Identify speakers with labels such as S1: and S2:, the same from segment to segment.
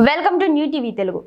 S1: Welcome to new TV Telugu.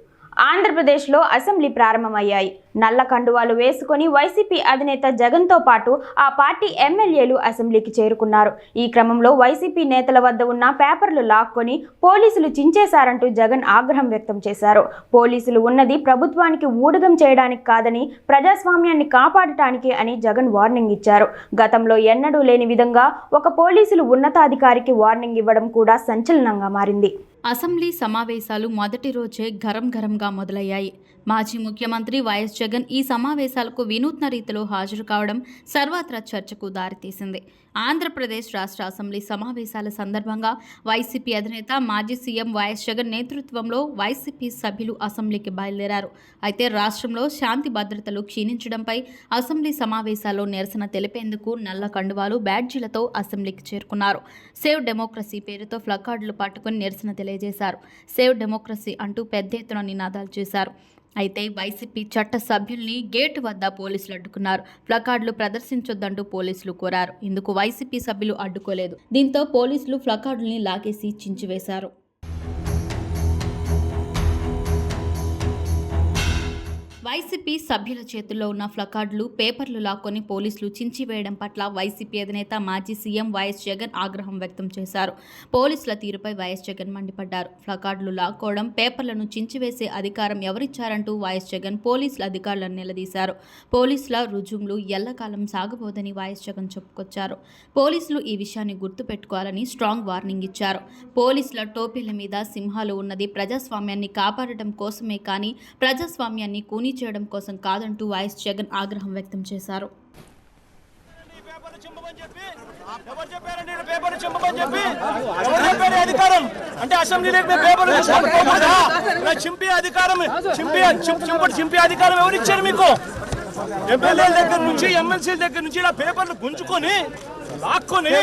S1: ఆంధ్రప్రదేశ్లో assembly ప్రారంభమయ్యాయి. నల్ల కండువాలు వేసుకొని వైసీపీ అధినేత జగన్తో పాటు ఆ పార్టీ ఎమ్మెల్యేలు అసెంబ్లీకి చేరుకున్నారు. ఈ క్రమంలో వైసీపీ నేతల వద్ద ఉన్న పేపర్లు లాక్కొని పోలీసులు చించేశారంటూ జగన్ ఆగ్రహం వ్యక్తం చేశారు. పోలీసులు ఉన్నది ప్రభుత్వానికి ఊడగం చేయడానికి కాదని ప్రజాస్వామ్యాన్ని కాపాడటానికి అని జగన్ వార్నింగ్ ఇచ్చారు. గతంలో ఎన్నడూ లేని విధంగా ఒక పోలీసులు ఉన్నతాధికారికి వార్నింగ్ ఇవ్వడం కూడా సంచలనంగా మారింది.
S2: అసెంబ్లీ సమావేశాలు మొదటి రోజే గరం గరంగా మొదలయ్యాయి. మాజీ ముఖ్యమంత్రి వైఎస్ జగన్ ఈ సమావేశాలకు వినూత్న రీతిలో హాజరు కావడం సర్వత్రా చర్చకు దారితీసింది. ఆంధ్రప్రదేశ్ రాష్ట్ర అసెంబ్లీ సమావేశాల సందర్భంగా వైసీపీ అధినేత మాజీ సీఎం వైఎస్ జగన్ నేతృత్వంలో వైసీపీ సభ్యులు అసెంబ్లీకి బయలుదేరారు. అయితే రాష్ట్రంలో శాంతి భద్రతలు క్షీణించడంపై అసెంబ్లీ సమావేశాల్లో నిరసన తెలిపేందుకు నల్ల కండువాలు బ్యాడ్జీలతో అసెంబ్లీకి చేరుకున్నారు. సేవ్ డెమోక్రసీ పేరుతో ఫ్లకార్డులు పట్టుకుని నిరసన తెలియజేశారు. సేవ్ డెమోక్రసీ అంటూ పెద్ద ఎత్తున నినాదాలు చేశారు. అయితే వైసీపీ చట్ట సభ్యుల్ని గేటు వద్ద పోలీసులు అడ్డుకున్నారు. ప్లకార్డులు ప్రదర్శించొద్దంటూ పోలీసులు కోరారు. ఇందుకు వైసీపీ సభ్యులు అడ్డుకోలేదు. దీంతో పోలీసులు ప్లకార్డుల్ని లాగేసి చించివేశారు. వైసీపీ సభ్యుల చేతుల్లో ఉన్న ఫ్లకార్డులు పేపర్లు లాక్కొని పోలీసులు చించివేయడం పట్ల వైసీపీ అధినేత మాజీ సీఎం వైఎస్ జగన్ ఆగ్రహం వ్యక్తం చేశారు. పోలీసుల తీరుపై వైఎస్ జగన్ మండిపడ్డారు. ఫ్లకార్డులు లాక్కోవడం పేపర్లను చించివేసే అధికారం ఎవరిచ్చారంటూ వైఎస్ జగన్ పోలీసుల అధికారులను నిలదీశారు. పోలీసుల రుజువులు ఎల్లకాలం సాగబోదని వైఎస్ జగన్ చెప్పుకొచ్చారు. పోలీసులు ఈ విషయాన్ని గుర్తుపెట్టుకోవాలని స్ట్రాంగ్ వార్నింగ్ ఇచ్చారు. పోలీసుల టోపీల మీద సింహాలు ఉన్నది ప్రజాస్వామ్యాన్ని కాపాడటం కోసమే కానీ ప్రజాస్వామ్యాన్ని కూనీ చేయడం కోసం కాదంటూ వైఎస్ జగన్ ఆగ్రహం వ్యక్తం చేశారు.
S3: ఈ పేపర్లు చింపమని చెప్పి ఎవరు చెప్పారండి? ఈ పేపర్లు చింపమని చెప్పి ఎవరు చెప్పారు ఈ అధికారం. అంటే అసెంబ్లీలో పేపర్లు చింపే అధికారం చింపే చింప- చింపటి చింపే అధికారం ఎవరు ఇచ్చారు మీకు? ఎమ్మెల్యేల దగ్గర నుంచి ఎమ్మెల్సీల దగ్గర నుంచి ఇలా పేపర్లు గుంజుకొని లాక్కొని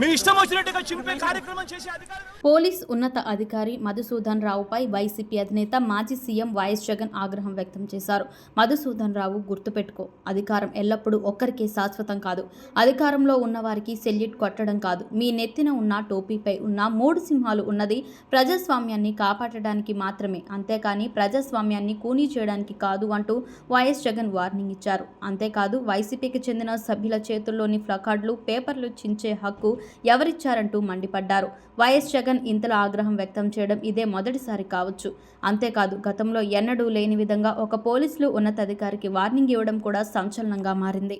S3: మీ ఇష్టం వచ్చినట్టుగా చింపే కార్యక్రమం చేసే అధికారం?
S2: పోలీస్ ఉన్నత అధికారి మధుసూదన్ రావుపై వైసీపీ అధినేత మాజీ సీఎం వైఎస్ జగన్ ఆగ్రహం వ్యక్తం చేశారు. మధుసూదన్ రావు గుర్తుపెట్టుకో అధికారం ఎల్లప్పుడూ ఒక్కరికే శాశ్వతం కాదు. అధికారంలో ఉన్నవారికి సెల్యూట్ కొట్టడం కాదు. మీ నెత్తిన ఉన్న టోపీపై ఉన్న మూడు సింహాలు ఉన్నది ప్రజాస్వామ్యాన్ని కాపాడడానికి మాత్రమే. అంతేకాని ప్రజాస్వామ్యాన్ని కూనీ చేయడానికి కాదు అంటూ వైఎస్ జగన్ వార్నింగ్ ఇచ్చారు. అంతేకాదు వైసీపీకి చెందిన సభ్యుల చేతుల్లోని ప్లకార్డులు పేపర్లు చించే హక్కు ఎవరిచ్చారంటూ మండిపడ్డారు. వైఎస్ జగన్ జగన్ ఇంతలా ఆగ్రహం వ్యక్తం చేయడం ఇదే మొదటిసారి కావచ్చు. అంతేకాదు గతంలో ఎన్నడూ లేని విధంగా ఒక పోలీసులు ఉన్నతాధికారికి వార్నింగ్ ఇవ్వడం కూడా సంచలనంగా మారింది.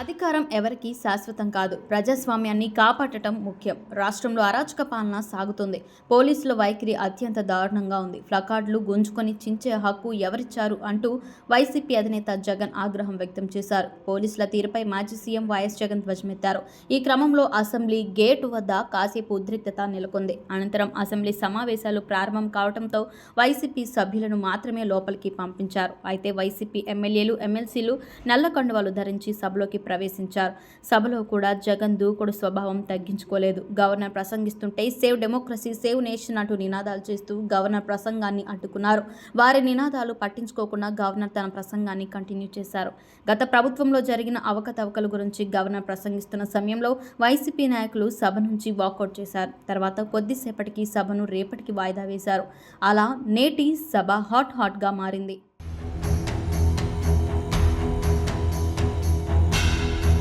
S2: అధికారం ఎవరికీ శాశ్వతం కాదు. ప్రజాస్వామ్యాన్ని కాపాడటం ముఖ్యం. రాష్ట్రంలో అరాచక పాలన సాగుతుంది. పోలీసుల వైఖరి అత్యంత దారుణంగా ఉంది. ప్లకార్డులు గుంజుకొని చించే హక్కు ఎవరిచ్చారు అంటూ వైసీపీ అధినేత జగన్ ఆగ్రహం వ్యక్తం చేశారు. పోలీసుల తీరుపై మాజీ సీఎం వైఎస్ జగన్ ధ్వజమెత్తారు. ఈ క్రమంలో అసెంబ్లీ గేటు వద్ద కాసేపు ఉద్రిక్తత నెలకొంది. అనంతరం అసెంబ్లీ సమావేశాలు ప్రారంభం కావడంతో వైసీపీ సభ్యులను మాత్రమే లోపలికి పంపించారు. అయితే వైసీపీ ఎమ్మెల్యేలు ఎమ్మెల్సీలు నల్ల కండువాలు ధరించి సభలోకి ప్రవేశించారు. సభలో కూడా జగన్ దూకుడు స్వభావం తగ్గించుకోలేదు. గవర్నర్ ప్రసంగిస్తుంటే సేవ్ డెమోక్రసీ సేవ్ నేషన్ అంటూ నినాదాలు చేస్తూ గవర్నర్ ప్రసంగాన్ని అడ్డుకున్నారు. వారి నినాదాలు పట్టించుకోకుండా గవర్నర్ తన ప్రసంగాన్ని కంటిన్యూ చేశారు. గత ప్రభుత్వంలో జరిగిన అవకతవకల గురించి గవర్నర్ ప్రసంగిస్తున్న సమయంలో వైసీపీ నాయకులు సభ నుంచి వాకౌట్ చేశారు. తర్వాత కొద్దిసేపటికి సభను రేపటికి వాయిదా వేశారు. అలా నేటి సభ హాట్ హాట్గా మారింది.